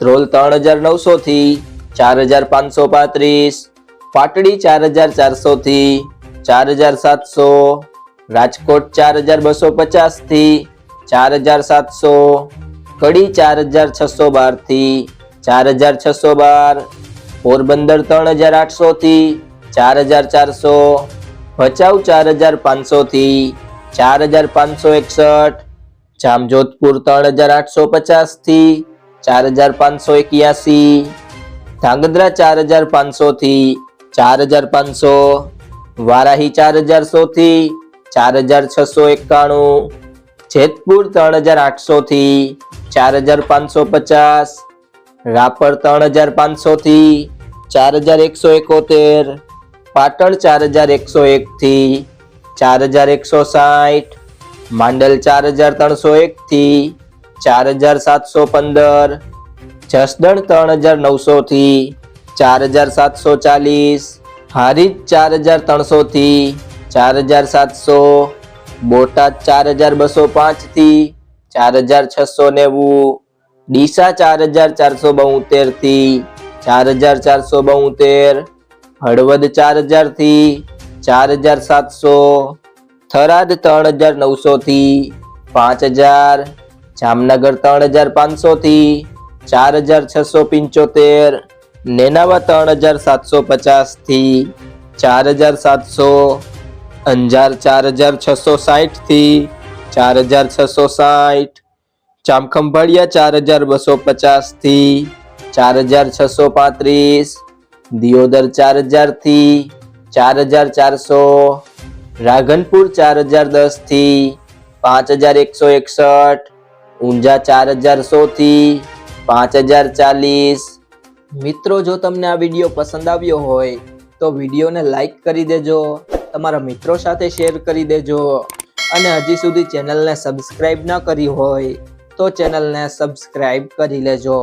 ધ્રોલ ત્રણ હજાર નવસોથી ચાર હજાર પાંચસો પાંત્રીસ પાટડી ચાર હજાર ચારસોથી ચાર હજાર સાતસો રાજકોટ ચાર હજાર બસો પચાસથી ચાર હજાર સાતસો કડી ચાર હજાર છસો બારથી ચાર હજાર છસો બાર પોરબંદર ત્રણ હજાર આઠસોથી ચાર હજાર ચારસો ભચાઉ ચાર હજાર પાંચસોથી ચાર હજાર પાંચસો એકસઠ જામજોધપુર ત્રણ હજાર આઠસો પચાસથી ચાર હજાર પાંચસો એક્યાસી ધાંગધ્રા ચાર હજાર પાંચસોથી ચાર હજાર પાંચસો વારાહી ચાર હજાર સોથી ચાર હજાર છસો એકાણું જેતપુર ત્રણ હજાર આઠસોથી ચાર હજાર પાંચસો પચાસ રાપર ત્રણ હજાર પાંચસોથી ચાર હજાર એકસો એકોતેર પાટણ ચાર હજાર એકસો એકથી ચાર હજાર એકસો સાઠ માંડલ ચાર હજાર ત્રણસો એકથી ચાર હજાર સાતસો પંદર જસદણ ત્રણ હજાર નવસોથી ચાર હજાર સાતસો ચાલીસ હારીજ ચાર હજાર ત્રણસોથી ચાર હજાર સાતસો બોટાદ ચાર હજાર બસો પાંચથી ચાર હજાર છસો નેવું ડીસા ચાર હજાર ચારસો બોતેરથી ચાર હજાર ચારસો બોતેર હળવદ ચાર હજારથી ચાર હજાર સાતસો થરાદ ત્રણ હજાર નવસોથી પાંચ હજાર જામનગર ત્રણ હજાર પાંચસોથી ચાર હજાર છસો પંચોતેર, નેનાવા ત્રણ હજાર સાતસો પચાસથી ચાર હજાર સાતસો, અંજાર ચાર હજાર છસો સાઠથી ચાર હજાર છસો સાઠ ચામખંભાળિયા ચાર હજાર બસો પચાસથી ચાર હજાર છસો પાંત્રીસ, દિયોદર ચાર હજારથી ચાર હજાર ચારસો, રાઘનપુર ચાર હજાર દસથી પાંચ હજાર એકસો એકસઠ ઊંઝા ચાર હજાર સોથી પાંચ હજાર ચાલીસ. મિત્રો, જો તમને આ વીડિયો પસંદ આવ્યો હોય, તો વિડીયોને લાઈક કરી દેજો, તમારા મિત્રો સાથે શેર કરી દેજો, અને હજી સુધી ચેનલને સબસ્ક્રાઈબ ના કરી હોય, તો ચેનલને સબસ્ક્રાઈબ કરી લેજો.